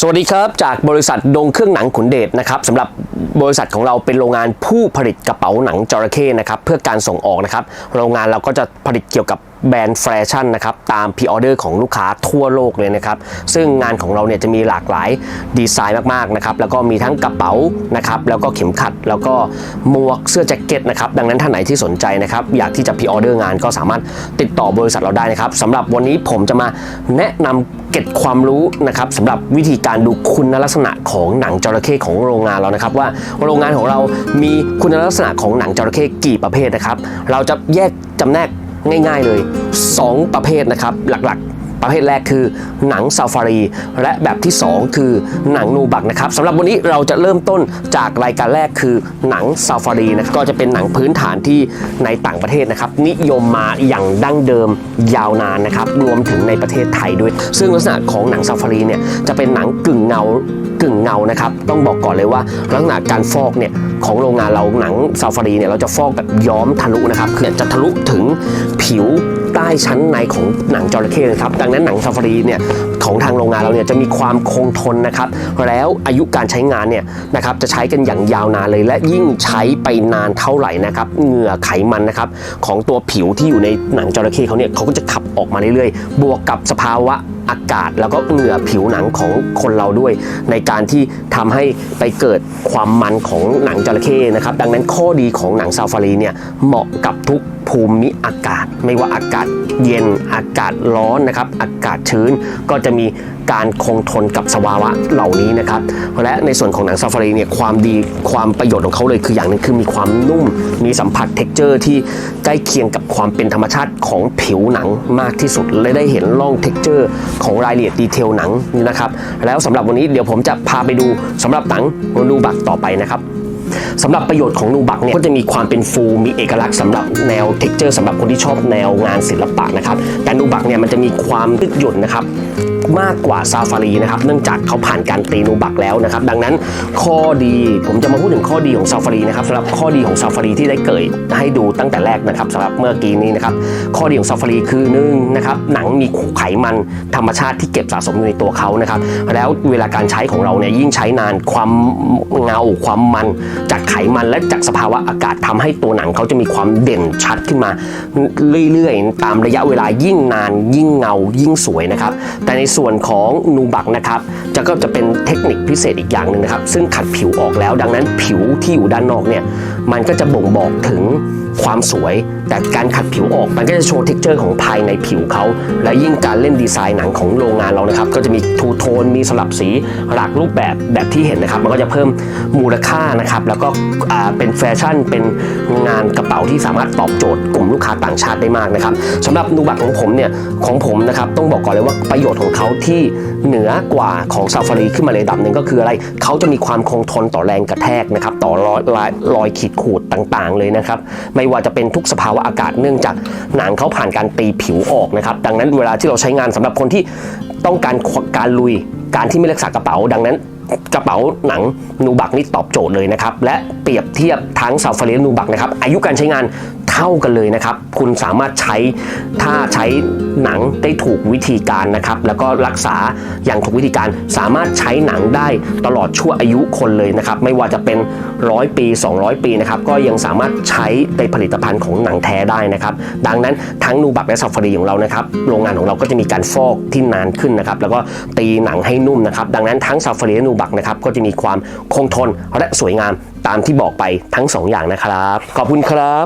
สวัสดีครับจากบริษัทดงเครื่องหนังขุนเดชนะครับสำหรับบริษัทของเราเป็นโรงงานผู้ผลิตกระเป๋าหนังจระเข้นะครับเพื่อการส่งออกนะครับโรงงานเราก็จะผลิตเกี่ยวกับแบรนด์แฟชั่นนะครับตามพ r ออเดอร์ของลูกค้าทั่วโลกเลยนะครับซึ่งงานของเราเนี่ยจะมีหลากหลายดีไซน์มากๆนะครับแล้วก็มีทั้งกระเป๋านะครับแล้วก็เข็มขัด แล้วก็หมวกเสื้อแจ็คเก็ตนะครับดังนั้นท่านไหนที่สนใจนะครับอยากที่จะพ r ออเดอร์งานก็สามารถติดต่อบริษัทเราได้นะครับสำหรับวันนี้ผมจะมาแนะนำเก็บความรู้นะครับสำหรับวิธีการดูคุณลักษณะของหนังจระเข้ของโรงงานเรานะครับ ว่าโรงงานของเรามีคุณลักษณะของหนังจระเข้กี่ประเภทนะครับ เราจะแยกจำแนก ง่ายๆเลย 2 ประเภทนะครับ หลักๆ ประเภทแรกคือหนังซาฟารี และแบบที่ 2 คือหนังนูบักนะครับสำหรับวันนี้เราจะเริ่มต้นจากรายการแรกคือหนังซาฟารีนะครับก็จะเป็นหนังพื้นฐานที่ในต่างประเทศนะครับ นิยมมาอย่างดั้งเดิมยาวนานนะครับ รวมถึงในประเทศไทยด้วย ซึ่งลักษณะของหนังซาฟารีเนี่ยจะเป็นหนังกึ่งเงา กึ่งเงานะครับ ต้องบอกก่อนเลยว่าลักษณะการฟอกเนี่ยของโรงงานเราหนังซาฟารีเนี่ยเราจะฟอกแบบย้อมทะลุนะครับคือจะทะลุถึงผิวใต้ชั้นในของหนังจระเข้นะครับ ดังนั้นหนังซาฟารีเนี่ยของทางโรงงานเราเนี่ยจะมีความคงทนนะครับ แล้วอายุการใช้งานเนี่ยนะครับจะใช้กันอย่างยาวนานเลย และยิ่งใช้ไปนานเท่าไหร่นะครับเหงื่อไขมันนะครับของตัวผิวที่อยู่ในหนังจระเข้เขาเนี่ยเขาก็จะขับออกมาเรื่อยๆ บวกกับสภาวะ อากาศแล้วก็เหงื่อผิวหนังของคนเราด้วย ในการที่ทำให้ไปเกิดความมันของหนังจระเข้นะครับ ดังนั้นข้อดีของหนังซาฟารีเนี่ยเหมาะกับทุก ภูมิอากาศ ไม่ว่าอากาศเย็นอากาศร้อนนะครับ อากาศชื้นก็จะมีการคงทนกับสภาวะเหล่านี้นะครับ และในส่วนของหนังซาฟารีเนี่ยความดีความประโยชน์ของเขาเลยคืออย่างหนึงคือมีความนุ่ม มีสัมผัสเท็กเจอร์ที่ใกล้เคียงกับความเป็นธรรมชาติของผิวหนังมากที่สุด และได้เห็นร่องเท็กเจอร์ของรายละเอียดดีเทลหนังนี่นะครับ แล้วสำหรับวันนี้เดี๋ยวผมจะพาไปดูสำหรับหนังนูบักต่อไปนะครับ สำหรับประโยชน์ของนูบักเนี่ยก็จะมีความเป็นฟูมีเอกลักษณ์สำหรับแนวเท็กเจอร์สำหรับคนที่ชอบแนวงานศิลปะนะครับแต่นูบักเนี่ยมันจะมีความยืดหยุ่นนะครับมากกว่าซาฟารีนะครับเนื่องจากเขาผ่านการตีนูบักแล้วนะครับ ดังนั้นข้อดีผมจะมาพูดถึงข้อดีของซาฟารีนะครับสำหรับข้อดีของซาฟารีที่ได้เกิดให้ดูตั้งแต่แรกนะครับสำหรับเมื่อกี้นี้นะครับข้อดีของซาฟารีคือหนึ่งนะครับหนังมีไขมันธรรมชาติที่เก็บสะสมอยู่ในตัวเขานะครับแล้วเวลาการใช้ของเราเนี่ยยิ่งใช้นานความเงาความมันจากไขมันและจากสภาวะอากาศทำให้ตัวหนังเขาจะมีความเด่นชัดขึ้นมาเรื่อยๆ ตามระยะเวลายิ่งนาน ยิ่งเงายิ่งสวยนะครับ แต่ในส่วนของนูบักนะครับจะก็จะเป็นเทคนิคพิเศษอีกอย่างหนึ่งนะครับ ซึ่งขัดผิวออกแล้ว ดังนั้นผิวที่อยู่ด้านนอกเนี่ยมันก็จะบ่งบอกถึง ความสวย แต่การขัดผิวออกมันก็จะโชว์เท็กเจอร์ของภายในผิวเขา และยิ่งการเล่นดีไซน์หนังของโรงงานเรานะครับ ก็จะมีทูโทนมีสลับสีหลากรูปแบบแบบที่เห็นนะครับ มันก็จะเพิ่มมูลค่านะครับ แล้วก็เป็นแฟชั่นเป็นงานกระเป๋าที่สามารถตอบโจทย์กลุ่มลูกค้าต่างชาติได้มากนะครับสำหรับนูบักของผมเนี่ยของผมนะครับต้องบอกก่อนเลยว่าประโยชน์ของเขาที่เหนือกว่าของซาฟารีขึ้นมาเลยดับหนึ่งก็คืออะไรเขาจะมีความคงทนต่อแรงกระแทกนะครับต่อรอยรอยขีดข่ดต่างๆ เลยนะครับไม่ว่าจะเป็นทุกสภาวะอากาศเนื่องจากหนังเขาผ่านการตีผิวออกนะครับ ดังนั้นเวลาที่เราใช้งานสำหรับคนที่ต้องการการลุยการที่ไม่รักษากระเป๋า ดังนั้นกระเป๋าหนังนูบักนี่ตอบโจทย์เลยนะครับ และเปรียบเทียบทั้งซาฟารีและนูบักนะครับ อายุการใช้งาน เท่ากันเลยนะครับ คุณสามารถใช้ถ้าใช้หนังได้ถูกวิธีการนะครับ แล้วก็รักษาอย่างถูกวิธีการสามารถใช้หนังได้ตลอดชั่วอายุคนเลยนะครับ ไม่ว่าจะเป็นร้อยปี 200 ปีนะครับก็ยังสามารถใช้ในผลิตภัณฑ์ของหนังแท้ได้นะครับ ดังนั้นทั้งนูบักและซาฟารีของเรานะครับโรงงานของเราก็จะมีการฟอกที่นานขึ้นนะครับ แล้วก็ตีหนังให้นุ่มนะครับ ดังนั้นทั้งซาฟารีและนูบักนะครับก็จะมีความคงทนและสวยงามตามที่บอกไปทั้งสองอย่างนะครับ ขอบคุณครับ